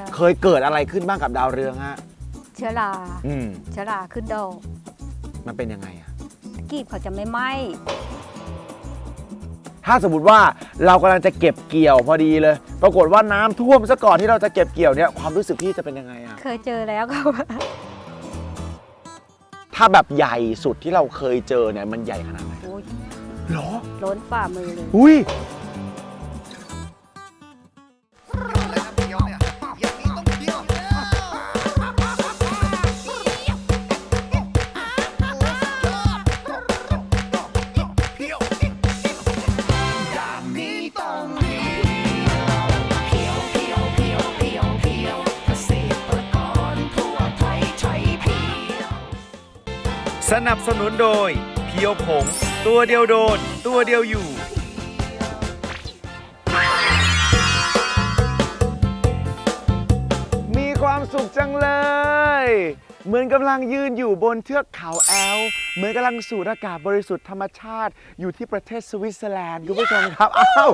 ค่ะ เคยเกิดอะไรขึ้นบ้างกับดาวเรืองฮะ เชื้อราอืม เชื้อราขึ้นดอกมันเป็นยังไงอะกีบเขาจะไม่ไหม้ถ้าสมมติว่าเรากำลังจะเก็บเกี่ยวพอดีเลย ปรากฏว่าน้ำท่วมซะก่อนที่เราจะเก็บเกี่ยวเนี่ยความรู้สึกพี่จะเป็นยังไงอะเคยเจอแล้วก็ถ้าแบบใหญ่สุดที่เราเคยเจอเนี่ยมันใหญ่ขนาดไหนโอ้ยหรอ ล้นฝ่ามือเลย อุ้ย นับสนุนโดย เพียวผง ตัวเดียวโดน ตัวเดียวอยู่ มีความสุขจังเลย เหมือนกำลังยืนอยู่บนเทือกเขาแอล เหมือนกำลังสูดอากาศบริสุทธิ์ธรรมชาติอยู่ที่ประเทศสวิตเซอร์แลนด์คุณผู้ชมครับ อ้าว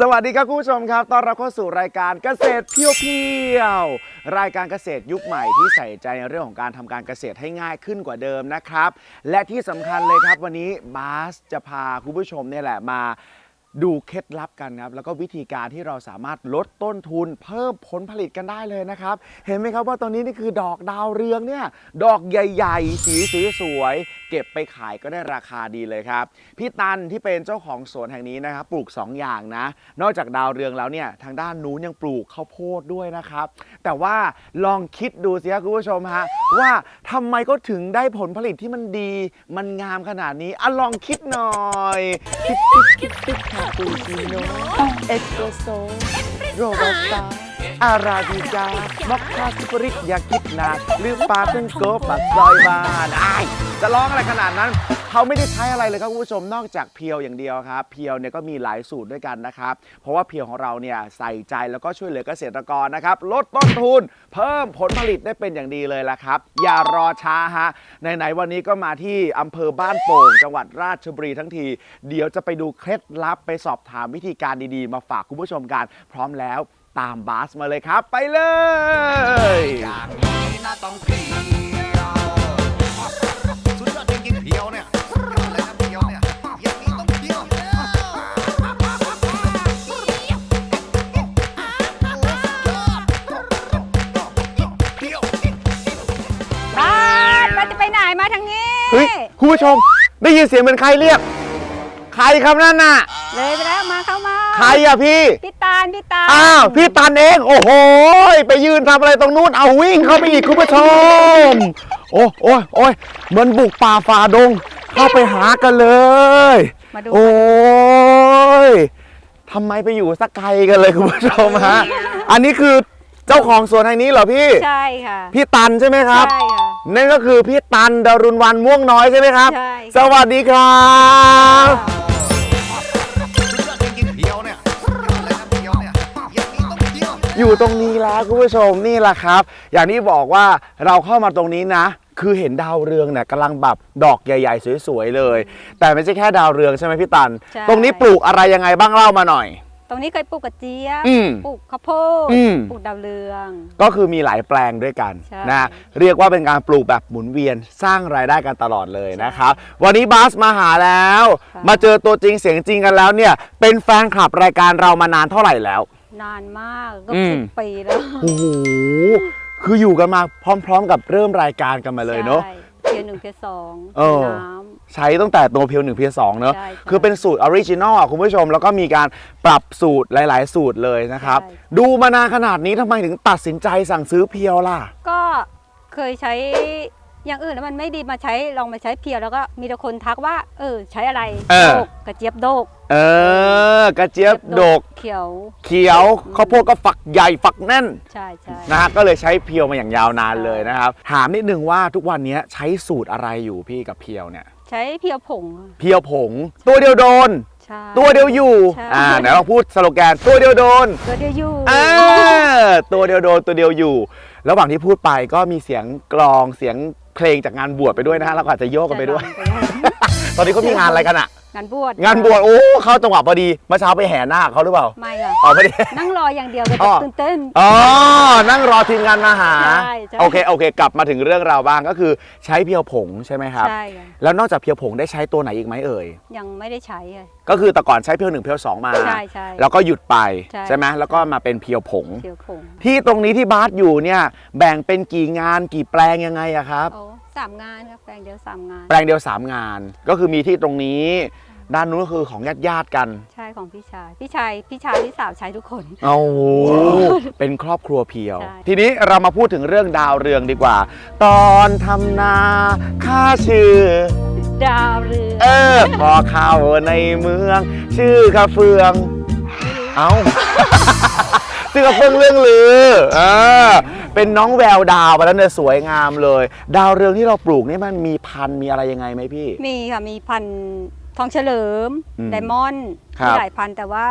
สวัสดีครับคุณผู้ชมครับ ต้อนรับเข้าสู่รายการเกษตรเพียวๆ รายการเกษตรยุคใหม่ที่ใส่ใจในเรื่องของการทำการเกษตรให้ง่ายขึ้นกว่าเดิมนะครับ และที่สำคัญเลยครับวันนี้บาสจะพาคุณผู้ชมเนี่ยแหละมา ดูเคล็ดลับกันครับแล้วก็วิธีการที่เราสามารถลดต้นทุน เพิ่มผลผลิตกันได้เลยนะครับ เห็นไหมครับว่าตอนนี้นี่คือดอกดาวเรืองเนี่ยดอกใหญ่ๆ สีสวยๆเก็บไปขายก็ได้ราคาดีเลยครับพี่ตันที่เป็นเจ้าของสวนแห่งนี้นะครับปลูก 2 อย่างนะ นอกจากดาวเรืองแล้วเนี่ยทางด้านนู้นยังปลูกข้าวโพดด้วยนะครับ แต่ว่าลองคิดดูสิครับคุณผู้ชมฮะว่าทำไมก็ถึงได้ผลผลิตที่มันดี มันงามขนาดนี้อะลองคิดหน่อยคิดคิดคิดคิดปูชิโน่เอสเปรสโซ่โรบัสต้าอาราบิกามอคคาสปริกยากิดนาหรือปาเทนโกปักซอยบานไอจะร้องอะไรขนาดนั้น เขาไม่ได้ใช้อะไรเลยครับคุณผู้ชมนอกจากเพียวอย่างเดียวครับ เพียวเนี่ยก็มีหลายสูตรด้วยกันนะครับ เพราะว่าเพียวของเราเนี่ยใส่ใจแล้วก็ช่วยเหลือเกษตรกรนะครับ ลดต้นทุน เพิ่มผลผลิตได้เป็นอย่างดีเลยละครับ อย่ารอช้าฮะไหนๆวันนี้ก็มาที่อำเภอบ้านโป่งจังหวัดราชบุรีทั้งที เดี๋ยวจะไปดูเคล็ดลับไปสอบถามวิธีการดีๆ มาฝากคุณผู้ชมกัน พร้อมแล้วตามบาสมาเลยครับ ไปเลยอย่างนี้นะต้องพีย ผู้ชม ได้ยินเสียงเหมือนใครเรียก ใครครับนั่นน่ะ เลยไปแล้วมาเข้ามาใครอะพี่ พี่ตาลพี่ตาลอ้าว พี่ตันเอง โอ้โห ไปยืนทำอะไรตรงนู้น เอาวิ่งเข้าไปอีกคุณผู้ชม โอ้โอ้ยโอ้ยเหมือนบุกป่าฝ่าดง เข้าไปหากันเลย มาดูโอ้ยทำไมไปอยู่สักไกลกันเลยคุณผู้ชมฮะ อันนี้คือ เจ้าของสวนแห่งนี้เหรอพี่ ใช่ค่ะพี่ตันใช่ไหมครับ ใช่ค่ะ นั่นก็คือพี่ตันดารุณวันม่วงน้อยใช่ไหมครับ ใช่สวัสดีครับสุดยอดจริงๆเพียวเนี่ยสุดยอดเลยนะเพียวเนี่ยอย่างนี้ต้องเพียวอยู่ตรงนี้แล้วคุณผู้ชมนี่แหละครับ อย่างที่บอกว่าเราเข้ามาตรงนี้นะ คือเห็นดาวเรืองเนี่ยกำลังแบบดอกใหญ่ๆ สวยๆเลย แต่ไม่ใช่แค่ดาวเรืองใช่ไหมพี่ตัน ใช่ ตรงนี้ปลูกอะไรยังไงบ้างเล่ามาหน่อย ตรงนี้เคยปลูกกระเจี๊ยบอืมปลูกข้าวโพดอืม ปลูกดาวเรือง ก็คือมีหลายแปลงด้วยกันใช่นะเรียกว่าเป็นการปลูกแบบหมุนเวียนสร้างรายได้กันตลอดเลยใช่นะครับ วันนี้บาสมาหาแล้ว ค่ะ มาเจอตัวจริงเสียงจริงกันแล้วเนี่ย เป็นแฟนคลับรายการเรามานานเท่าไหร่แล้ว นานมากก็อืม สิบปีแล้ว โอ้โหคืออยู่กันมาพร้อม ๆ กับเริ่มรายการกันมาเลยเนาะใช่เพียร์ หนึ่งเพียร์สองเออ น้ใช้ตั้งแต่ตัวเพียวหนึ่งเพียวสองเนอะใช่ใช่คือเป็นสูตรออริจินอลอะคุณผู้ชม แล้วก็มีการปรับสูตรหลาย ๆ สูตรเลยนะครับ ใช่ ดูมานานขนาดนี้ทำไมถึงตัดสินใจสั่งซื้อเพียวล่ะำก็เคยใช้ อย่างอื่นแล้วมันไม่ดีมาใช้ลองมาใช้เพียวแล้วก็มีแต่คนทักว่า เออ ใช้อะไรเออ โดกกระเจี๊ยบโดกเออกระเจี๊ยบดก เขียวเขียวข้าวโพดก็ฝักใหญ่ฝักแน่นใช่ใช่นะฮะก็เลยใช้เพียวมาอย่างยาวนานเลยนะครับ ถามนิดนึงว่าทุกวันนี้ใช้สูตรอะไรอยู่พี่กับเพียวเนี่ย ใช้เพียวผงเพียวผง ตัวเดียวโดน ใช่ ตัวเดียวอยู่ใช่ อ่าไหนลองพูดสโลแกนตัวเดียวโดน ตัวเดียวอยู่เออตัวเดียวโดนตัวเดียวอยู่ ระหว่างที่พูดไปก็มีเสียงกลองเสียง เพลงจากงานบวชไปด้วยนะฮะเราก็อาจจะโยกกันไปด้วย ตอนนี้เขามีงานอะไรกันอะ งานบวชงานบวชโอ้เข้าจังหวะพอดีเมื่อเช้าไปแห่นาคเขาหรือเปล่าไม่ค่ะอ๋อไม่ได้ นั่งรออย่างเดียวเลยอ๋อ ตื่นเต้น อ๋อ นั่งรอทีมงานมาหา ใช่ใช่ โอเค โอเค กลับมาถึงเรื่องราวบ้างก็คือใช้เพียวผงใช่ไหมครับ ใช่ค่ะแล้วนอกจากเพียวผงได้ใช้ตัวไหนอีกไหมเอ่ย ยังไม่ได้ใช้เลย ก็คือแต่ก่อนใช้เพียวหนึ่งเพียวสองมา ใช่ใช่แล้วก็หยุดไปใช่ใช่ไหมแล้วก็มาเป็นเพียวผงเขียวผงที่ตรงนี้ที่บาสอยู่เนี่ย แบ่งเป็นกี่งานกี่แปลงยังไงอะครับ โอ้ สามงานครับแปลงเดียวสามงาน แปลงเดียว3งาน ก็คือมีที่ตรงนี้ ด้านนู้นก็คือของญาติญาติๆกันใช่ของพี่ชาย พี่ชาย พี่ชายพี่สาวใช้ทุกคน โอ้โหเป็นครอบครัวเพียว ใช่ ทีนี้เรามาพูดถึงเรื่องดาวเรืองดีกว่า ตอนทำนาค่าชื่อ ดาวเรืองเออ พอเข้าในเมือง ชื่อกระเฟือง เอา ชื่อกระเฟืองเรื่องลือเออเป็นน้องแววดาวไปแล้วเนี่ยสวยงามเลย ดาวเรืองที่เราปลูกนี่มันมีพันธุ์มีอะไรยังไงไหมพี่ มีค่ะมีพันธุ์ทองเฉลิมอืมไดมอนด์ครับ มีหลายพันธุ์แต่ว่า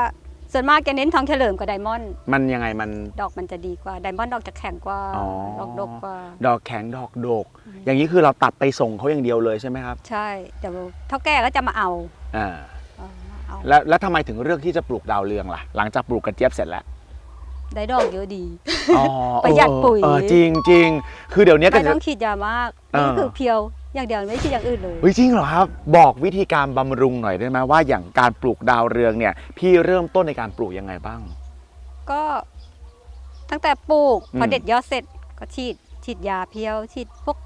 ส่วนมากจะเน้นทองเฉลิมกับไดมอนด์มันยังไงมัน ดอกมันจะดีกว่าไดมอนด์ดอกจะแข็งกว่าอ๋อ ดอกดกกว่า ดอกแข็งดอกดกอย่างนี้คือเราตัดไปส่งเขาอย่างเดียวเลยใช่ไหมครับใช่เดี๋ยวเท่าแก่ก็จะมาเอาอ่าเอามาเอาแล้วแล้วทำไมถึงเลือกที่จะปลูกดาวเรืองล่ะ หลังจากปลูกกระเจี๊ยบเสร็จแล้ว ได้ดอกเยอะดี อ๋อประหยัดปุ๋ย เออจริงจริงคือเดี๋ยวนี้ก็ไม่จะต้องฉีดยามากเออ นี่คือเพียวอย่างเดียวไม่ฉีดอย่างอื่นเลย เฮ้ยจริงเหรอครับ บอกวิธีการบำรุงหน่อยได้ไหมว่าอย่างการปลูกดาวเรืองเนี่ย พี่เริ่มต้นในการปลูกยังไงบ้าง ก็ตั้งแต่ปลูกอืม พอเด็ดยอดเสร็จก็ฉีดฉีดยาเพียวฉีดพวก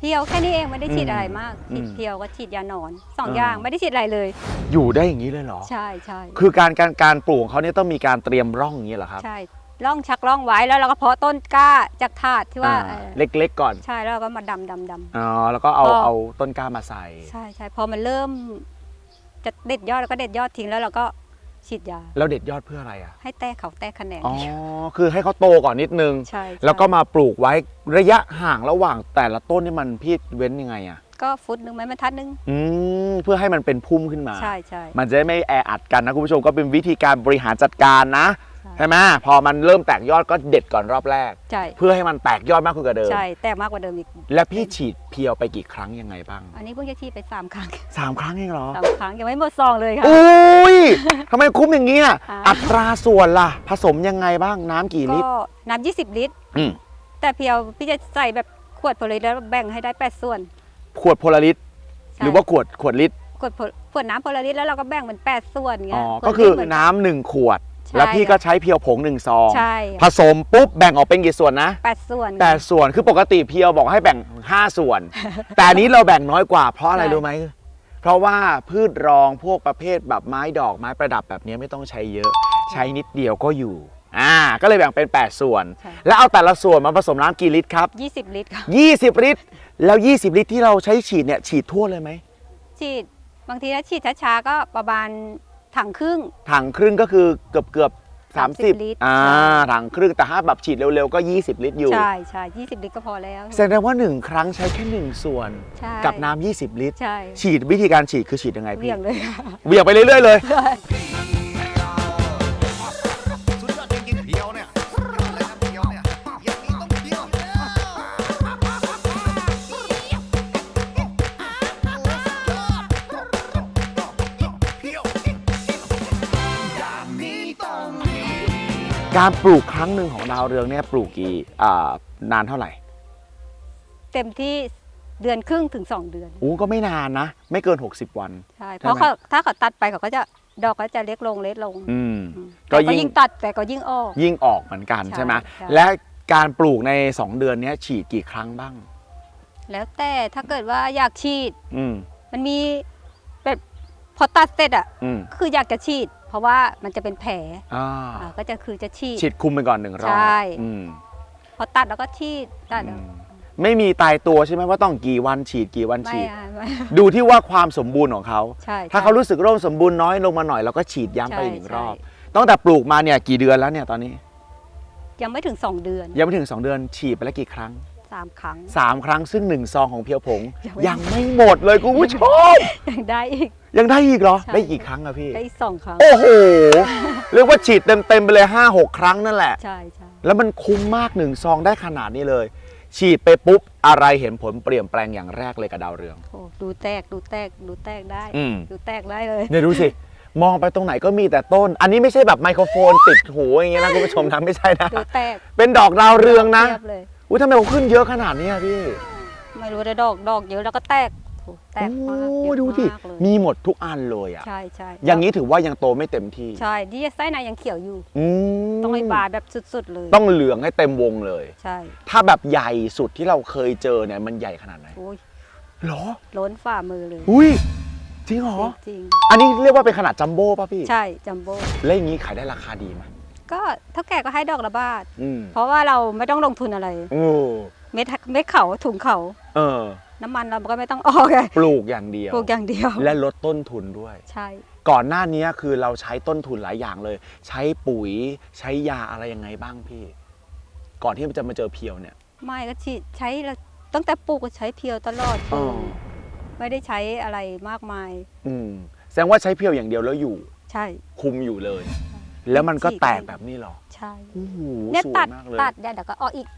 เพียวแค่นี้เองไม่ได้ฉีดอืมอะไรมากฉีดอืมเพียวก็ฉีดยาหนอนสองอ่าอย่างไม่ได้ฉีดอะไรเลย อยู่ได้อย่างนี้เลยเหรอ ใช่ใช่คือการการการปลูกของเขาเนี่ยต้องมีการเตรียมร่องอย่างนี้เหรอครับ ใช่ร่องชักร่องไว้แล้วเราก็เพาะต้นกล้าจากถาดที่ว่าอ่าเอ่อเล็กๆก่อน ใช่แล้วเราก็มาดำดำดำอ๋อแล้วก็เอาพอเอาต้นกล้ามาใส่ ใช่ใช่พอมันเริ่มจะเด็ดยอดแล้วก็เด็ดยอดทิ้งแล้วเราก็ ฉีดยา แล้วเด็ดยอดเพื่ออะไรอะ ให้แตกเขาแตกแขนงอ๋อ คือให้เขาโตก่อนนิดนึงใช่ใช่แล้วก็มาปลูกไว้ระยะห่างระหว่างแต่ละต้นนี่มันพี่เว้นยังไงอะ ก็ฟุตหนึ่งไม้บรรทัดหนึงอืมเพื่อให้มันเป็นพุ่มขึ้นมา ใช่ใช่มันจะได้ไม่แออัดกันนะคุณผู้ชมก็เป็นวิธีการบริหารจัดการนะ ใช่ใช่ไหมพอมันเริ่มแตกยอดก็เด็ดก่อนรอบแรก ใช่เพื่อให้มันแตกยอดมากขึ้นกว่าเดิม ใช่แตกมากกว่าเดิมอีก และพี่ฉีดเพียวไปกี่ครั้งยังไงบ้างอันนี้เพิ่งจะฉีดไปสามครั้งสามครั้งเองเหรอสามครั้งยังไม่หมดซองเลยค่ะ อุ้ยทำไมคุ้มอย่างเงี้ยอ่าอัตราส่วนล่ะ ผสมยังไงบ้างน้ำกี่ลิตรก็น้ำ20ลิตรอืมแต่เพียวพี่จะใส่แบบขวดพอเลยแล้วแบ่งให้ได้8ส่วน ขวดโพลาริตใช่หรือว่าขวดขวดลิตรขวดพลขวดน้ำพอลลิตรแล้วเราก็แบ่งเป็น8ส่วนอ๋เงี้อยขวดก็คือเล็เหมืน้ำหนึ่งขวด ใช่แล้วพี่ก็ใช้เพียวผงหนึ่งซองใช่ ผสมปุ๊บแบ่งออกเป็นกี่ส่วนนะ แปดส่วน แต่ส่วนคือปกติเพียวบอกให้แบ่ง 5 ส่วน แต่อันนี้เราแบ่งน้อยกว่าเพราะอะไรใช่ รู้ไหม เพราะว่าพืชรองพวกประเภทแบบไม้ดอกไม้ประดับแบบนี้ไม่ต้องใช้เยอะ ใช้นิดเดียวก็อยู่ อ่า ก็เลยแบ่งเป็น 8 ส่วน ใช่ แล้วเอาแต่ละส่วนมาผสมน้ำกี่ลิตรครับ20ลิตรค่ะ20 ลิตร แล้ว 20 ลิตรที่เราใช้ฉีดเนี่ยฉีดทั่วเลยไหม ฉีดบางทีถ้าฉีดช้าๆก็ประมาณ ถังครึ่ง ถังครึ่งก็คือเกือบเกือบ30 30ลิตร อ่าใช่ถังครึ่งแต่ถ้าแบบฉีดเร็วๆก็ 20 ลิตรอยู่ ใช่ใช่20ลิตรก็พอแล้วแสดงว่า 1 ครั้งใช้แค่ 1 ส่วนใช่กับน้ำ20 ลิตร ใช่ฉีดวิธีการฉีดคือฉีดยังไงเหพี่วี่ยงเลยค่ะ เหวี่ยงไปเรื่อยๆเลยสุด การปลูกครั้งหนึ่งของดาวเรืองเนี่ยปลูกกี่อ่านานเท่าไหร่เต็มที่เดือนครึ่งถึง2เดือน อู้ก็ไม่นานนะ ไม่เกิน 60 วัน ใช่ใช่ไหมเพราะเขาถ้าเขาตัดไปเขาก็จะดอกก็จะเล็กลงเล็กลงอืมอืมก็แต่ก็ยิ่ง ยิ่งตัดแต่ก็ยิ่งออก ยิ่งออกเหมือนกันใช่ใช่ไหมใช่ และการปลูกใน 2 เดือนเนี้ยฉีดกี่ครั้งบ้าง แล้วแต่ถ้าเกิดว่าอยากฉีด อืมมันมีแบบพอตัดเสร็จอะ อืมก็คืออยากจะฉีดเพ ราะว่ามันจะเป็นแผลอ่าอ่าก็จะคือจะฉีด ฉีดคุมไปก่อนหนึ่งรอบใช่ อืมพอตัดแล้วก็ฉีดตัดอืแล้วมไม่มีตายตัวใช่ไหมว่าต้องกี่วันฉีดกี่วันไม่ฉีด อะไม่ดูที่ว่าความสมบูรณ์ของเขา ใช่ถ้าเขารู้สึกร่มสมบูรณ์น้อยลงมาหน่อยเราก็ฉีดย้ำไปใช่อีกหนึ่งรอบ ใช่ตั้งแต่ปลูกมาเนี่ยกี่เดือนแล้วเนี่ยตอนนี้ ยังไม่ถึง2เดือน ยังไม่ถึง 2 เดือนฉีดไปแล้วกี่ครั้ง 3ครั้ง3ครั้งซึ่ง1ซองของเพียวผง ยังไม่ยังไม่หมดเลยคุณผู้ชม ยังได้อีก ยังได้อีกเหรอ ใช่ ได้กี่ครั้งอะพี่ ได้อีกสองครั้ง โอ้โห เรียกว่าฉีดเต็มๆไปเลย 5 6 ครั้งนั่นแหละ ใช่ใช่แล้วมันคุ้มมากหนึ่งซองได้ขนาดนี้เลย ฉีดไปปุ๊บ อะไรเห็นผลเปลี่ยนแปลงอย่างแรกเลยกับดาวเรือง โอ้ดูแตกดูแตกดูแตกได้ อืม ดูแตกได้เลยเนี่ยดูสิ มองไปตรงไหนก็มีแต่ต้น อันนี้ไม่ใช่แบบไมโครโฟนติดหูอย่างเงี้ยนะคุณผู้ชมนะไม่ใช่นะ ดูแตกเป็นดอกดาวเรืองนะเทียบเลย อุ้ยทำไมเขาขึ้นเยอะขนาดนี้อะพี่ไม่รู้แต่ดอกดอกเยอะแล้วก็แตกโอ้แตกมากโอ้เยอะดูสิมากเลยมีหมดทุกอันเลยอะใช่ใช่อย่างนี้ถือว่ายังโตไม่เต็มที่ใช่ที่ไส้ในยังเขียวอยู่ อืมต้องให้บานแบบสุดๆเลยต้องเหลืองให้เต็มวงเลย ใช่ถ้าแบบใหญ่สุดที่เราเคยเจอเนี่ยมันใหญ่ขนาดไหนโอ้ยหรอ ล้นฝ่ามือเลยอุ้ยจริงเหรอ จริงอันนี้เรียกว่าเป็นขนาดจัมโบ้ป่ะพี่ ๆใช่จัมโบ้แล้วอย่างนี้ขายได้ราคาดีไหม ก็เท่าแก่ก็ให้ดอกละบาท อืมเพราะว่าเราไม่ต้องลงทุนอะไร โอ้เม็ดเม็ดเขาถุงเขาเออ น้ำมันเราก็ไม่ต้องออกไงปลูกอย่างเดียว ปลูกอย่างเดียวและลดต้นทุนด้วย ใช่ ก่อนหน้านี้คือเราใช้ต้นทุนหลายอย่างเลย ใช้ปุ๋ยใช้ยาอะไรยังไงบ้างพี่ ก่อนที่มันจะมาเจอเพียวเนี่ย ไม่ก็ฉีดใช้แล้วตั้งแต่ปลูกก็ใช้เพียวตลอดอ๋อ ไม่ได้ใช้อะไรมากมาย อืมแสดงว่าใช้เพียวอย่างเดียวแล้วอยู่ ใช่ คุมอยู่เลย แล้วมันก็ฉีดแตกแบบนี้เหรอใช่โอ้โหเนี่ยสวตัยดมากเลยตัดเนี่ยเดี๋ยวก็ออกอีก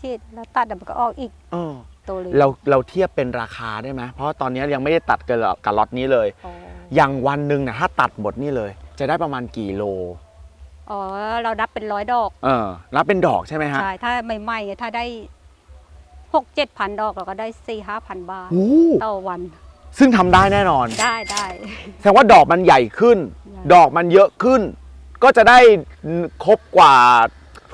ฉีดแล้วตัดเดี๋ยวมันก็ออกอีกเออตัวเลยเราเราเทียบเป็นราคาได้ไหมเพราะตอนนี้ยังไม่ได้ตัดกับกับล็อตนี้เลย อ๋ออย่างวันหนึ่งนะถ้าตัดหมดนี่เลย จะได้ประมาณกี่โล อ๋อเรานับเป็นร้อยดอกเออรับเป็นดอกใช่ไหมฮะใช่ถ้าใหม่ๆถ้าได้หกเจ็ดพันดอกเราก็ได้สี่ห้าพันบาทโอ้ต่อวันซึ่งทำได้แน่นอน ได้ได้ แสดงว่าดอกมันใหญ่ขึ้นใหญ่ดอกมันเยอะขึ้น ก็จะได้ครบกว่า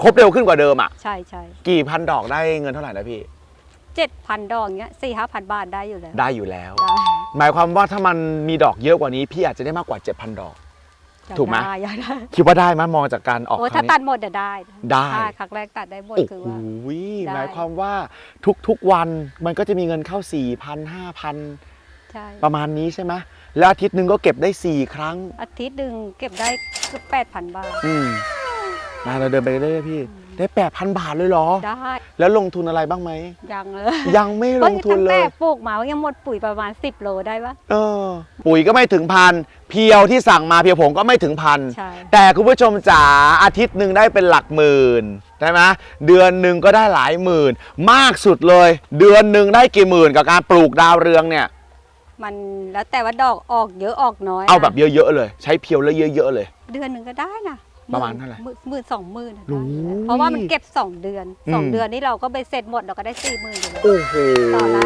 ครบเร็วขึ้นกว่าเดิมอะ ใช่ใช่กี่พันดอกได้เงินเท่าไหร่นะพี่ เจ็ดพันดอกเนี้ยสี่ห้าพันบาทได้อยู่แล้ว ได้อยู่แล้ว ได้หมายความว่าถ้ามันมีดอกเยอะกว่านี้ พี่อาจจะได้มากกว่า 7,000 ดอก อยาถูกไหม ด้อยากได้คิดว่าได้ไหมยมองจากการออกโอ้คถ้ารั้งตันี้ ดหมดจะได้ได้ ใช่ครั้งแรกตัดได้หมดโอ้คือโหว่า ได้ หมายความว่าทุกๆวันมันก็จะมีเงินเข้า 4,000 5,000 ใช่ ประมาณนี้ใช่ไหม แล้วอาทิตย์หนึ่งก็เก็บได้ 4 ครั้ง อาทิตย์หนึ่งเก็บได้เกือบแปดพันบาท อืมมาเราเดินไปเรื่อยๆพี่ ได้ 8,000 บาทเลยเหรอ ได้ แล้วลงทุนอะไรบ้างไหม ยังเลยยังไม่ลงทุนตั้งเลแต่ยปลูกมาก็ยังหมดปุ๋ยประมาณ 10 โลได้ปะ เออปุ๋ยก็ไม่ถึงพันเพียวที่สั่งมาเพียวผงก็ไม่ถึงพันใช่ แต่คุณผู้ชมจ๋าอาทิตย์หนึ่งได้เป็นหลักหมื่นใช่ไหมเดือนหนึ่งก็ได้หลายหมื่น มากสุดเลย เดือนหนึ่งได้กี่หมื่นกับการปลูกดาวเรืองเนี่ย มันแล้วแต่ว่าดอกออกเยอะออกน้อยเอาแบบเยอะๆเลย ใช้เพียวแล้วเยอะๆเลย เดือนหนึ่งก็ได้นะประมาณเท่าไหร่มื่นหมื่นสองหมื่นอะโอ้ได้ยอยู่แล้วเพราะว่ามันเก็บ2เดือนอืม2เดือนนี่เราก็ไปเสร็จหมดเราก็ได้สี่หมื่นอยู่แล้ว โอ้โหต่อไร่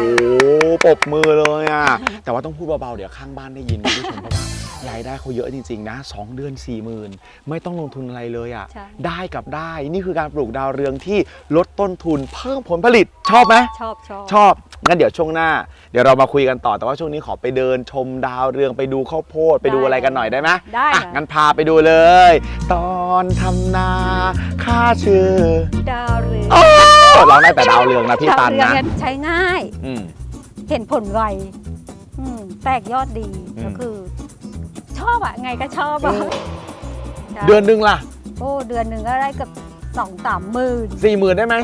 ปรบมือเลยอะ แต่ว่าต้องพูดเบาๆ เดี๋ยวข้างบ้านได้ยินคุณผู้ชมเพราะว่ารายได้เขาเยอะจริงๆนะ 2 เดือน 4 0,000 ไม่ต้องลงทุนอะไรเลยอะ ใช่ ได้กับได้ นี่คือการปลูกดาวเรืองที่ลดต้นทุนเพิ่มผลผลิต ชอบไหม ชอบชอบ ชอบ งั้นเดี๋ยวช่วงหน้า เดี๋ยวเรามาคุยกันต่อแต่ว่าช่วงนี้ขอไปเดินชมดาวเรืองไปดูข้าวโพดไปดูอะไรกันหน่อยได้ไหมได้อะค่ะ งั้นพาไปดูเลย ตอนทำนาค่าชื่อดาวเรืองโอ้เราได้แต่ดาวเรืองนะพี่ดาวตันเรืองนะเนี่ยใช้ง่าย อืม เห็นผลไวอืมแตกยอดดีอืม ก็คือ ชอบอะไงก็ชอบอะอืมใช่เดือนหนึ่งล่ะโอ้เดือนหนึ่งก็ได้เกับสองสามหมื่นสี่หมื่นได้ไหม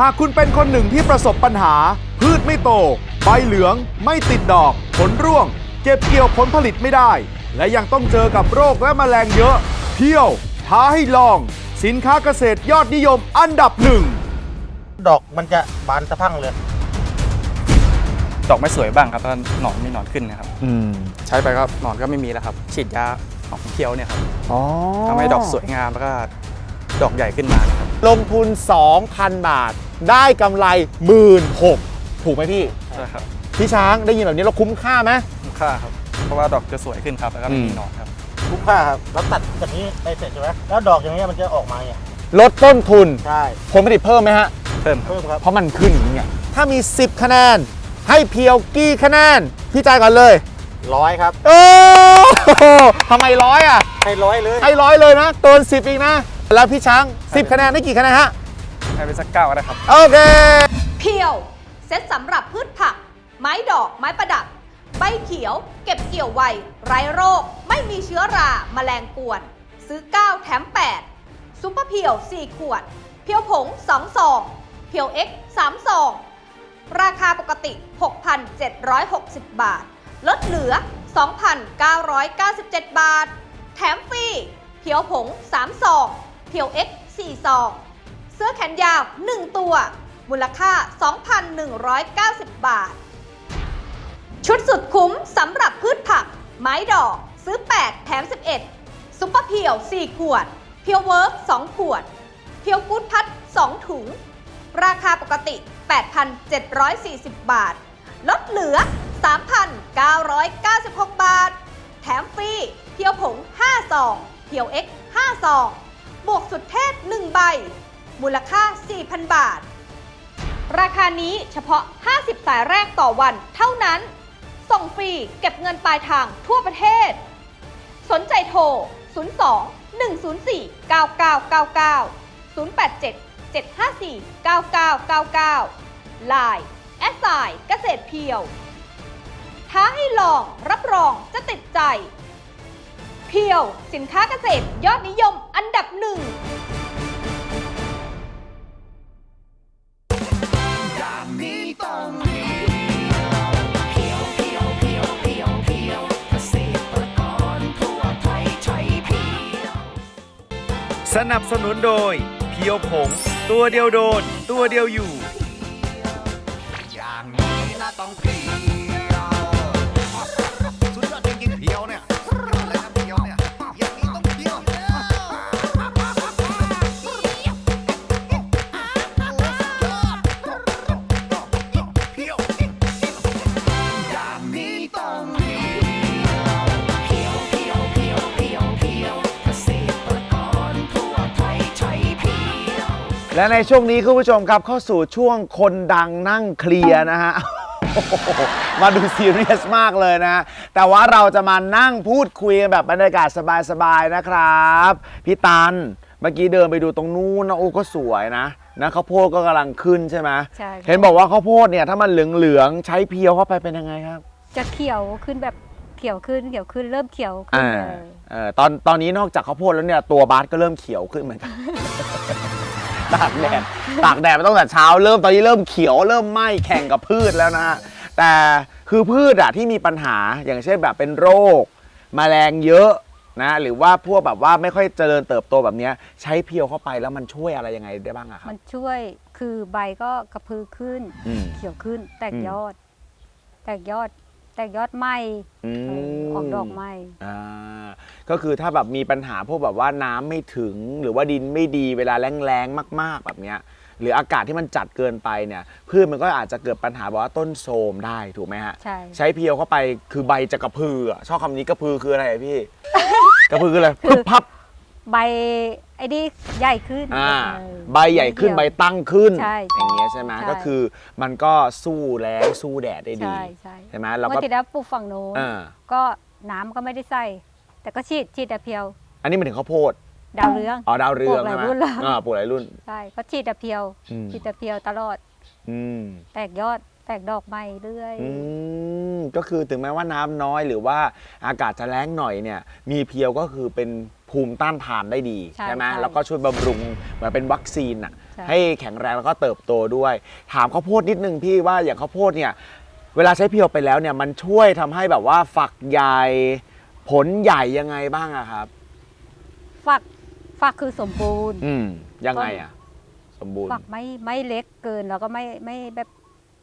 หากคุณเป็นคนหนึ่งที่ประสบปัญหา พืชไม่โต ใบเหลือง ไม่ติดดอก ผลร่วง เก็บเกี่ยวผลผลิตไม่ได้ และยังต้องเจอกับโรคและแมลงเยอะเพี้ยว ท้าให้ลอง สินค้าเกษตรยอดนิยมอันดับหนึ่ง ดอกมันจะบานสะพรังเลย ดอกไม่สวยบ้างครับถ้าหนอนมีหนอนขึ้นนะครับ อืมใช้ไปก็หนอนก็ไม่มีแล้วครับ ฉีดยาของเพียวเนี่ยครับอ๋อทำให้ดอกสวยงามแล้วก็ดอกใหญ่ขึ้นมานะครับ ลงทุน 2,000 บาท ได้กำไรหมื่นหกถูกไหมพี่ ใช่ครับพี่ช้างได้ยินแบบนี้เราคุ้มค่าไหม คุ้มค่าครับ เพราะว่าดอกจะสวยขึ้นครับ แล้วก็ไม่อืมีมหนอนครับ คุ้มค่าครับเราตัดจากนี้ไปเสร็จใช่ไหมแล้วดอกอย่างเงี้ยมันจะออกมาไงลดต้นทุน ใช่ ผลผลิตเพิ่มไหมฮะ เพิ่มครับ เพิ่มครับ เพราะมันขึ้นอย่างนี้ไงถ้ามี 10 คะแนน ให้เพียวกี่คะแนน พี่จ่ายก่อนเลย ร้อยครับ โอ้โหทำไมร้อยอะ ให้ร้อยเลย ให้ร้อยเลยนะ เกิน 10 อีกนะ แล้วพี่ช้าง 10 คะแนนได้กี่คะแนนฮะให้ไปสักเก้าก็ได้ครับ โอเค เพียว เซ็ตสำหรับพืชผัก ไม้ดอกไม้ประดับ ใบเขียว เก็บเกี่ยวไว ไร้โรค ไม่มีเชื้อราแมลงกวน ซื้อ 9 แถม 8 ซุปเปอร์เพียว 4 ขวด เพียวผง2ซอง เพียวเอ็กซ์3ซองโปราคาปกติ 6,760 บาท ลดเหลือ 2,997 บาท แถมฟรี เพียวผง3ซอง เพียวเอ็ก4ซองเสื้อแขนยาว 1 ตัว มูลค่า 2,190 บาท ชุดสุดคุ้มสำหรับพืชผัก ไม้ดอก ซื้อ 8 แถม 11 ซุปเปอร์เพียว 4 ขวด เพียวเวิร์ก2ขวด เพียวกูดพัด 2 ถุง ราคาปกติ 8,740 บาท ลดเหลือ 3,996 บาท แถมฟรี เพียวผง5ซอง เพียวเอ็ก5ซอง บวกสุดเทพ 1 ใบ มูลค่า 4,000 บาท ราคานี้เฉพาะ 50 สายแรกต่อวันเท่านั้น ส่งฟรีเก็บเงินปลายทางทั่วประเทศ สนใจโทร 02 104 9999 087 754 9999 Line แอสไซเกษตรเพียว ท้าให้ลองรับรองจะติดใจ พียว สินค้าเกษตรยอดนิยมอันดับหนึ่ง สนับสนุนโดย เพียวผง ตัวเดียวโดน ตัวเดียวอยู่ และในช่วงนี้คุณผู้ชมครับเข้าสู่ช่วงคนดังนั่งเคลียร์นะฮะโอ้โหมาดูซีเรียสมากเลยนะฮะแต่ว่าเราจะมานั่งพูดคุยกันแบบบรรยากาศสบายๆนะครับพี่ตันเมื่อกี้เดินไปดูตรงนู้นนะโอ้ก็สวยนะนะข้าวโพดก็กำลังขึ้นใช่ไหมใช่เห็นบอกว่าข้าวโพดเนี่ยถ้ามันเหลืองๆใช้เพียวเข้าไปเป็นยังไงครับจะเขียวขึ้นแบบเขียวขึ้นเขียวขึ้นเริ่มเขียวขึ้นอ่าเลยเออตอนตอนนี้นอกจากข้าวโพดแล้วเนี่ยตัวบาสก็เริ่มเขียวขึ้นเหมือนกัน ตากแดดตากแดดมาตั้งแต่เช้าเริ่มตอนนี้เริ่มเขียวเริ่มไหม้แข่งกับพืชแล้วนะฮะแต่คือพืชอะที่มีปัญหาอย่างเช่นแบบเป็นโรค แมลงเยอะนะหรือว่าพวกแบบว่าไม่ค่อยเจริญเติบโตแบบเนี้ยใช้เพียวเข้าไปแล้วมันช่วยอะไรยังไงได้บ้างอะครับ มันช่วยคือใบก็กระพือขึ้น อืม เขียวขึ้น แตกอืม ยอด แตกยอด แตกยอดไหมอืเออออกดอกไหมอ่าก็คือถ้าแบบมีปัญหาพวกแบบว่าน้ำไม่ถึงหรือว่าดินไม่ดีเวลาแรงๆมาก ๆ แบบเนี้ย หรืออากาศที่มันจัดเกินไปเนี่ยพืชมันก็อาจจะเกิดปัญหาแบบว่าต้นโทรมได้ถูกไหมฮะ ใช่ ใช้เพียวเข้าไปคือใบจะกระพืออะชอบคำนี้กระพือคืออะไรอะพี่ กระพือคืออะไรพึบพับ ใบไอ้นี่ใหญ่ขึ้นอ่าเออ ใบใหญ่ขึ้นเดียวใบตั้งขึ้น ใช่อย่างเงี้ยใช่ไหมใช่ ก็คือมันก็สู้แรงสู้แดดได้ดี ใช่ใช่ใช่ไหมเราเมื่ก็อที่แล้วปลูกฝั่งโน้นอ่าก็น้ำก็ไม่ได้ใส่ แต่ก็ฉีดฉีดแต่เพียวอันนี้มันถึงข้าวโพดดาวเรือง อ๋อดาวเรืองปลูกหลายใช่ไหมรุ่นแล้ว อ่าปลูกหลายรุ่น ใช่ก็ฉีดแต่เพียวอืม ฉีดแต่เพียวตลอดอืม แตกยอดแตกดอกใหม่เรื่อย อืมก็คือถึงแม้ว่าน้ำน้อยหรือว่าอากาศจะแล้งหน่อยเนี่ย มีเพียวก็คือเป็น ภูมิต้านทานได้ดีใช่ไหมใช่ แล้วก็ช่วยบำรุงเหมือนเป็นวัคซีนอะใช่ให้แข็งแรงแล้วก็เติบโตด้วย ถามข้าวโพดนิดนึงพี่ว่าอย่างข้าวโพดเนี่ยเวลาใช้เพียวไปแล้วเนี่ยมันช่วยทำให้แบบว่าฝักใหญ่ผลใหญ่ยังไงบ้างอะครับ ฝักฝักคือสมบูรณ์ อืมยังไงอะสมบูรณ์ ฝักไม่ไม่เล็กเกินแล้วก็ไม่ไม่แบบ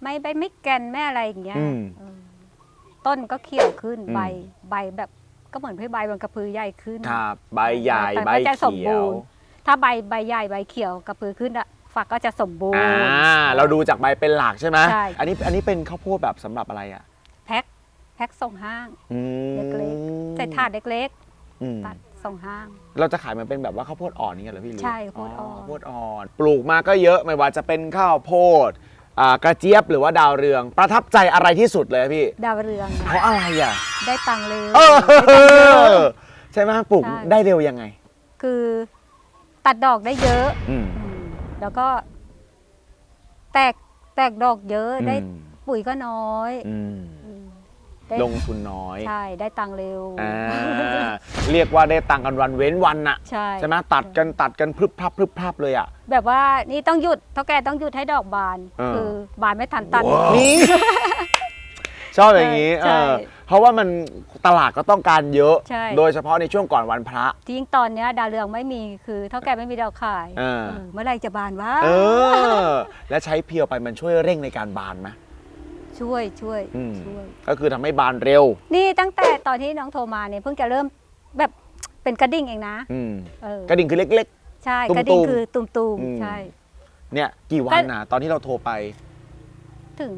ไม่ไม่ไม่แกนไม่อะไรอย่างเงี้ยอืมเออต้นก็เขียวขึ้นอืม ใบใบแบบ ก็เหมือนพี่ใบมันกระพือใหญ่ขึ้น ครับ ใบใหญ่แต่ใบก็จะสมเขียบูวรณ์ถ้าใบใบใหญ่ใบเขียวกระพือขึ้นอะฝักก็จะสมบูรอ่าณ์ เราดูจากใบเป็นหลักใช่ไหมใช่ อันนี้อันนี้เป็นข้าวโพดแบบสำหรับอะไรอะแพ็คแพ็คส่งห้าง อืมเล็ก ใส่ถาดเล็กอืมๆตัดส่งห้าง เราจะขายมันเป็นแบบว่าข้าวโพดอ่อนนี่เหรอพี่หรือใช่ข้าวโพดอ่อน ข้าวโพดอ่อน ปลูกมาก็เยอะไม่ว่าจะเป็นข้าวโพดอ่า กระเจี๊ยบหรือว่าดาวเรือง ประทับใจอะไรที่สุดเลยพี่ ดาวเรืองเพราะอะไรอะ ได้ตังค์เลยเออได้ตังค์เยอะ ใช่ไหมปลูกใช่ ได้เร็วยังไง คือตัดดอกได้เยอะอืม อืมแล้วก็ แตกแตกดอกเยอะได้อืม ปุ๋ยก็น้อย อืมอืม ได้ลงทุนน้อยใช่ได้ตังค์เร็วอ่าเรียกว่าได้ตังค์กันวันเว้นวันน่ะใช่ใช่ไหมตัดกันตัดกันพรึบพรับพรึบพรับเลยอะแบบว่านี่ต้องหยุดเท่าแก่ต้องหยุดให้ดอกบานเออคือบานไม่ทันตัดนี่ชอบอย่างนี้ใช่เออเพราะว่ามันตลาดก็ต้องการเยอะใช่โดยเฉพาะในช่วงก่อนวันพระจริงตอนเนี้ยดาวเรืองไม่มีคือเท่าแก่ไม่มีดอกขายเออเออเมื่อไหรจะบานวะเออ และใช้เพียวไปมันช่วยเร่งในการบานไหม ช่วยช่วยอืม ช่วย ก็คือทำให้บานเร็ว นี่ตั้งแต่ตอนที่น้องโทรมาเนี่ยเพิ่งจะเริ่มแบบเป็นกระดิ่งเองนะอืมเออกระดิ่งคือเล็ก ใช่ตุ้มๆกระดิ่งคือตุ่มอืม ๆใช่ ๆ เนี่ย กี่วันนะตอนที่เราโทรไปถึง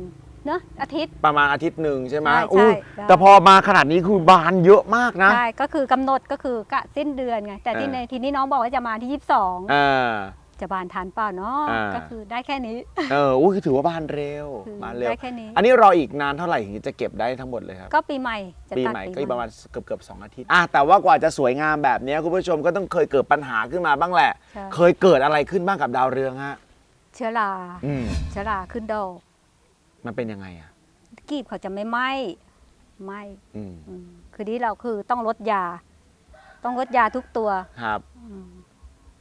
เนอะอาทิตย์ ประมาณอาทิตย์หนึ่งใช่ไหมใช่อู้ใช่ได้ แต่พอมาขนาดนี้คือบานเยอะมากนะ ใช่ก็คือกำหนดก็คือกะสิ้นเดือนไงแต่ที่เออในทีนี้น้องบอกว่าจะมาที่ 22 อ่า จะบานทันเปล่าเนาะอ่า ก็คือได้แค่นี้ เอออู้คือถือว่าบานเร็วคือบานเร็ว ได้แค่นี้ อันนี้รออีกนานเท่าไหร่ถึงจะเก็บได้ทั้งหมดเลยครับ ก็ปีใหม่จะปีตัดใหม่ปีก็อีกประมาณเกือบเกือบๆสองอาทิตย์อะแต่ว่ากว่าจะสวยงามแบบเนี้ยคุณผู้ชมก็ต้องเคยเกิดปัญหาขึ้นมาบ้างแหละ ใช่เคยเกิดอะไรขึ้นบ้างกับดาวเรืองฮะ เชื้อราอืม เชื้อราขึ้นดอกมันเป็นยังไงอะ กีบเขาจะไม่ไหม้ไหม้อืมอืมคือที่เราคือต้องลดยา ต้องลดยาทุกตัวครับ อืม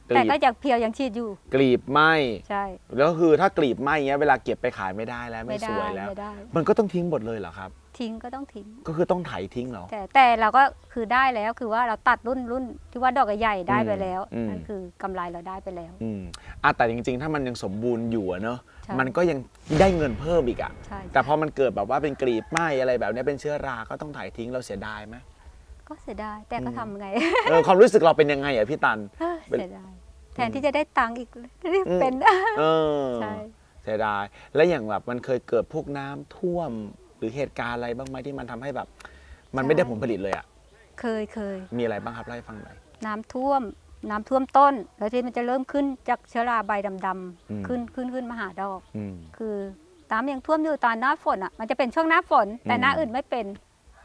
กแต่ลีก็บยังเพียวยังฉีดอยู่ กลีบไหมใช่แล้วคือถ้ากลีบไหมเงี้ยเวลาเก็บไปขายไม่ได้แล้วไม่ไม่สได้วยแล้ว ไม่ได้ มันก็ต้องทิ้งหมดเลยเหรอครับ ทิ้งก็ต้องทิ้ง ก็คือต้องไถทิ้งเหรอ แต่แต่เราก็คือได้แล้วคือว่าเราตัดรุ่นรุ่นที่ว่าดอกใหญ่ๆได้ไปแล้วอืม นั่นคือกำไรเราได้ไปแล้ว อืมอะแต่จริง ๆ ถ้ามันยังสมบูรณ์อยู่อะเนอะใช่ มันก็ยังได้เงินเพิ่มอีกอะใช่แต่พอมันเกิดแบบว่าเป็นกรีบไหมอะไรแบบเนี้ยเป็นเชื้อราก็ต้องถ่ายทิ้งเราเสียดายไหม ก็เสียดายแต่ก็อืม ทำไง เออความรู้สึกเราเป็นยังไงอะพี่ตันเป็นเสียดายแทนที่จะได้ตังค์อีกรีบอืมเป็นเออใช่เสียดาย แล้วอย่างแบบมันเคยเกิดพวกน้ำท่วม หรือเหตุการณ์อะไรบ้างไหมที่มันทำให้แบบ มันไม่ได้ผลผลิตเลยอะ เคยเคย มีอะไรบ้างครับเล่าให้ฟังหน่อย น้ำท่วม น้ำท่วมต้น แล้วที่มันจะเริ่มขึ้นจากเชื้อราใบดำอืมๆขึ้นขึ้นขึ้นมาหาดอกอืมคือน้ำยังท่วมอยู่ตอนหน้าฝนอะ มันจะเป็นช่วงหน้าฝน แต่อืมหน้าอื่นไม่เป็น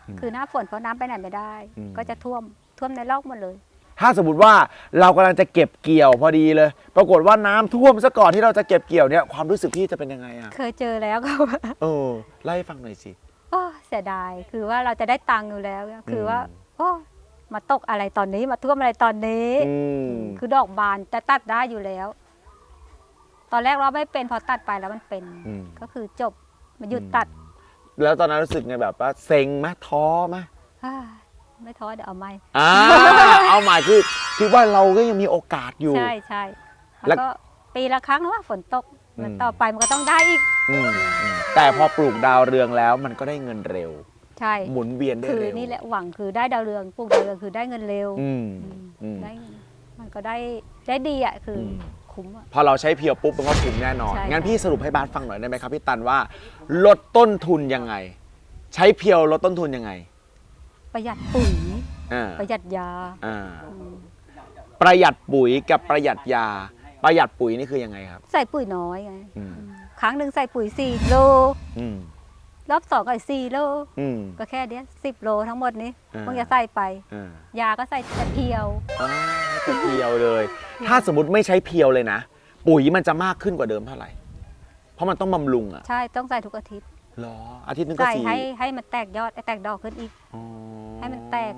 อืมคือหน้าฝนเพราะน้ำไปไหนไม่ได้อืมก็จะท่วมท่วมในลอกหมดเลย ถ้าสมมติว่าเรากำลังจะเก็บเกี่ยวพอดีเลย ปรากฏว่าน้ำท่วมซะก่อนที่เราจะเก็บเกี่ยวเนี่ยความรู้สึกพี่จะเป็นยังไงอะเคยเจอแล้วก็เออเล่าให้ฟังหน่อยสิโอ้เสียดายคือว่าเราจะได้ตังค์อยู่แล้ว คือว่าอืมโอ้มาตกอะไรตอนนี้มาท่วมอะไรตอนนี้อืมคือดอกบานแต่ตัดได้อยู่แล้ว ตอนแรกเราไม่เป็นพอตัดไปแล้วมันเป็นอืมก็คือจบมันหยุดตัด แล้วตอนนั้นรู้สึกไงแบบว่าเซ็งไหมท้อไหมอ่า ไม่ท้อเดี๋ยวเอาไม่อ่าเอาหมายคือคิดว่าเราก็ยังมีโอกาสอยู่ ใช่ใช่แล้แล้ววก็ปีละครั้งนะว่าฝนตกอืม ต่อไปมันก็ต้องได้อีกอืมอืมแต่พอปลูกดาวเรืองแล้วมันก็ได้เงินเร็ว ใช่หมุนเวียนได้คือเร็วนี่แหละหวังคือได้ดาวเรืองปลูกดาวเรืองคือได้เงินเร็วอืมอืมอืมได้เงินมันก็ได้ได้ดีอะคืออม คุ้มอะ พอเราใช้เพียวปุ๊บมันก็คุ้มแน่นอน ใช่งั้นพี่สรุปให้บาสฟังหน่อยได้ไหมครับพี่ตันว่า ลดต้นทุนยังไง ใช้เพียวลดต้นทุนยังไง ประหยัดปุ๋ย อ่าประหยัดยาอ่าอืมประหยัดปุ๋ยกับประหยัดยา ประหยัดปุ๋ยนี่คือยังไงครับ ใส่ปุ๋ยน้อยไงอืม ครั้งหนึ่งใส่ปุ๋ยสี่โล อืมรอบสองก็อีกสี่โล อืม ก็แค่เนี้ยสิบโลทั้งหมดนี้อ่า เพิ่งจะใส่ไป อ่า ยาก็ใส่แต่เพียว อ่าให้เพียวเลย ถ้าสมมติไม่ใช้เพียวเลยนะ ปุ๋ยมันจะมากขึ้นกว่าเดิมเท่าไหร่ เพราะมันต้องบำรุงอะใช่ต้องใส่ทุกอาทิตย์ หรออาทิตย์นึงก็ใส่สี่ให้ให้มันแตกยอดแตกดอกขึ้นอีก อ๋อให้มันแตก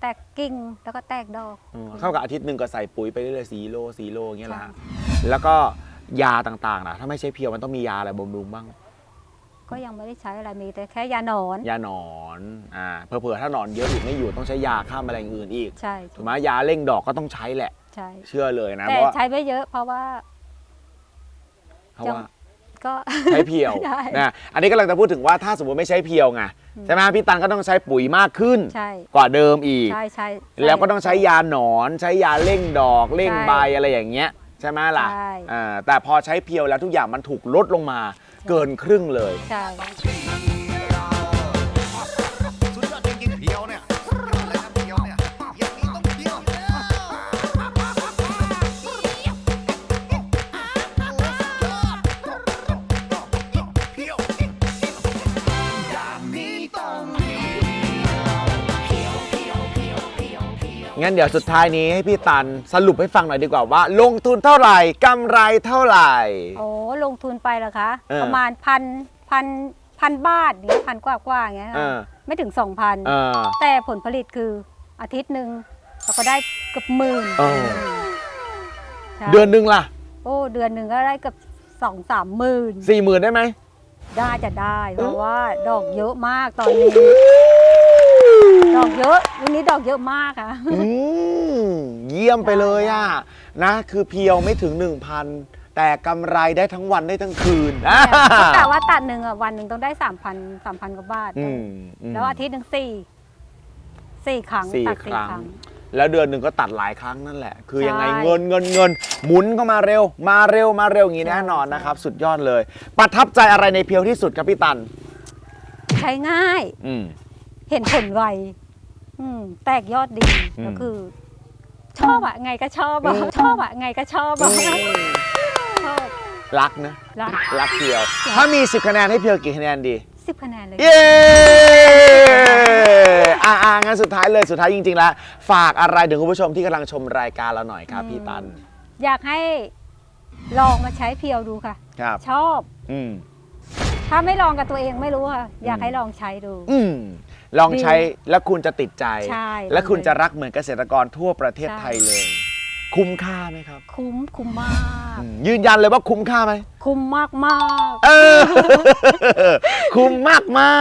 แตกกิ่งแล้วก็แตกดอก อืมเข้ากับอาทิตย์หนึ่งก็ใส่ปุ๋ยไปเรื่อยๆสี่โลสี่โลอย่างเงี้ยแหละใช่ฮะแล้วก็ยาต่างๆนะถ้าไม่ใช่เพียวมันต้องมียาอะไรบำรุงบ้าง ก็ยังไม่ได้ใช้อะไรมีแต่แค่ยาหนอน ยาหนอน อ่า เผื่อๆถ้าหนอนเยอะอยู่ไม่อยู่ต้องใช้ยาฆ่าแมลงอื่นอีก ใช่ถูกไหมยาเร่งดอกก็ต้องใช้แหละ ใช่เชื่อเลยนะ แต่เพราะว่าใช้ไม่เยอะ เพราะว่า เพราะว่า ก็ ใช้เพียวใช่นะอันนี้กำลังจะพูดถึงว่าถ้าสมมติไม่ใช้เพียวไงใช่ไหมพี่ตันก็ต้องใช้ปุ๋ยมากขึ้น ใช่กว่าเดิมอีก ใช่ใช่แล้วก็ต้องใช้ยาหนอนใช้ยาเร่งดอกเร่งใช่ใบอะไรอย่างเงี้ย ใช่ไหมล่ะใช่ อ่าแต่พอใช้เพียวแล้วทุกอย่างมันถูกลดลงมาเกินครึ่งเลย ใช่สุ งั้นเดี๋ยวสุดท้ายนี้ให้พี่ตันสรุปให้ฟังหน่อยดีกว่าว่า ลงทุนเท่าไหร่กำไรเท่าไหร่ โอ้ลงทุนไปเหรอคะ เออประมาณพันพันพันบาทอย่างเงี้ยพันกว่ากว่าๆอย่างเงี้ยเอค่ะอไม่ถึง2,000เออ แต่ผลผลิตคืออาทิตย์หนึ่งเราก็ได้เกือบหมื่นเออ ใช่เดือนหนึ่งล่ะโอ้เดือนหนึ่งก็ได้เกือบสองสามหมื่นสี่หมื่นได้ไหม ได้จะได้ เพราะว่าดอกเยอะมากตอนนี้ ดอกเยอะวันนี้ดอกเยอะมากค่ะ อืมเยี่ยมไปเลยอะนะ คือเพียวไม่ถึง 1,000 แต่กำไรได้ทั้งวันได้ทั้งคืนแต่ว่าตัดหนึ่งอะวันหนึ่งต้องได้สามพันสามพันกว่าบาท อืมอืมแล้วอาทิตย์หนึ่งสี่สี่ครั้งสี่ตัดคสี่รั้ง ครั้ง แล้วเดือนหนึ่งก็ตัดหลายครั้งนั่นแหละ คือยังไงใช่เงินเงินเงินหมุนเข้ามาเร็ว มาเร็วมาเร็วอย่างนี้แน่นอนนะครับ สุดยอดเลย ประทับใจอะไรในเพียวที่สุดครับพี่ตัน ใช้ง่าย อืม เห็นผลไวอืม แตกยอดดีอืม ก็คือ ชอบอะไงก็ชอบอะอืมชอบอะไงก็ชอบอะชอบรักนะ รักรักเพียว ถ้ามี 10 คะแนนให้เพียวกี่คะแนนดี สิบคะแนนเลย เย้อ่าอ่างั้นสุดท้ายเลยสุดท้ายจริงๆแล้วฝากอะไรถึงคุณผู้ชมที่กำลังชมรายการเราหน่อยครับ พี่ตัน อยากให้ลองมาใช้เพียวดูค่ะ ครับ ชอบ อืม ถ้าไม่ลองกับตัวเองไม่รู้ค่ะ อยากให้ลองใช้ดู อืม ลองใช้แล้วคุณจะติดใจ ใช่ และคุณจะรักเหมือนเกษตรกรทั่วประเทศใช่ไทยเลย คุ้มค่าไหมครับ คุ้มคุ้มมากอืม ยืนยันเลยว่าคุ้มค่าไหม คุ้มมากมากเออ คุ้มมากมา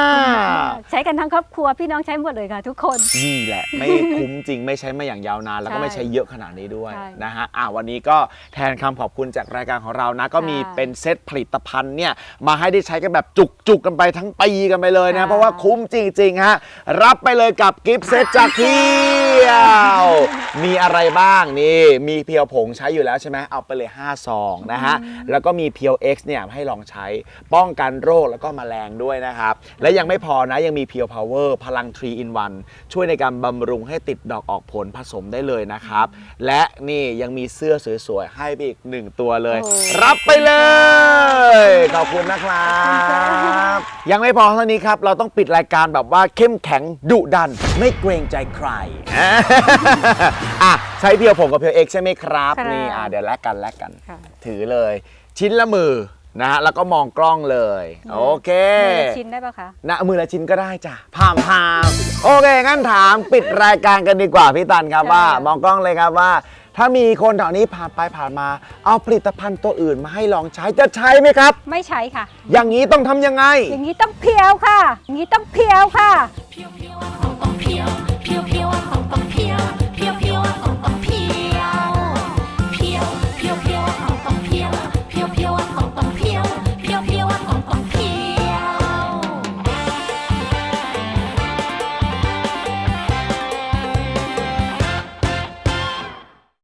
กใช้กันทั้งครอบครัวพี่น้องใช้หมดเลยค่ะทุกคน นี่แหละ ไม่คุ้มจริงไม่ใช้มาอย่างยาวนาน แล้วก็ใช่ไม่ใช้เยอะขนาดนี้ด้วยใช่นะฮะอ่าวันนี้ก็แทนคำขอบคุณจากรายการของเรานะ ก็มีค่ะเป็นเซตผลิตภัณฑ์เนี่ย มาให้ได้ใช้กันแบบจุกๆกันไปทั้งปีกันไปเลยนะ ค่ะ เพราะว่าคุ้มจริงๆฮะรับไปเลยกับกิฟต์เซตจากเพียว มีอะไรบ้างนี่ มีเพียวผงใช้อยู่แล้วใช่ไหมเอาไปเลย5ซองนะฮะ แล้วก็มีเพียว X เนี่ยให้ลองใช้ป้องกันโรคแล้วก็แมลงด้วยนะครับ และยังไม่พอนะยังมีเพียวพาวเวอร์พลัง 3 in 1 ช่วยในการบำรุงให้ติดดอกออกผลผสมได้เลยนะครับ และนี่ยังมีเสื้อสวยๆ ให้ไปอีกหนึ่งตัวเลยโอ้รับไปเลย ขอบคุณนะครับยังไม่พอเท่านี้ครับ เราต้องปิดรายการแบบว่าเข้มแข็งดุดัน ไม่เกรงใจใครอะใช้เพียวผมกับเพียวเอ็กใช่ไหมครับ ค่ะ นี่อะเดี๋ยวแลกกันแลกกัน ค่ะถือเลย ชิ้นละมือนะฮะแล้วก็มองกล้องเลย โอเค มือละชิ้นได้ปะคะ นะมือละชิ้นก็ได้จ้ะพามพามโอเค งั้นถามปิดรายการกันดีกว่าพี่ตันครับใช่ว่า มองกล้องเลยครับว่า ถ้ามีคนแถวนี้ผ่านไปผ่านมา เอาผลิตภัณฑ์ตัวอื่นมาให้ลองใช้จะใช้ไหมครับ ไม่ใช้ค่ะ อย่างนี้ต้องทำยังไง อย่างนี้ต้องเพียวค่ะ อย่างนี้ต้องเพียวค่ะ Pure, pure,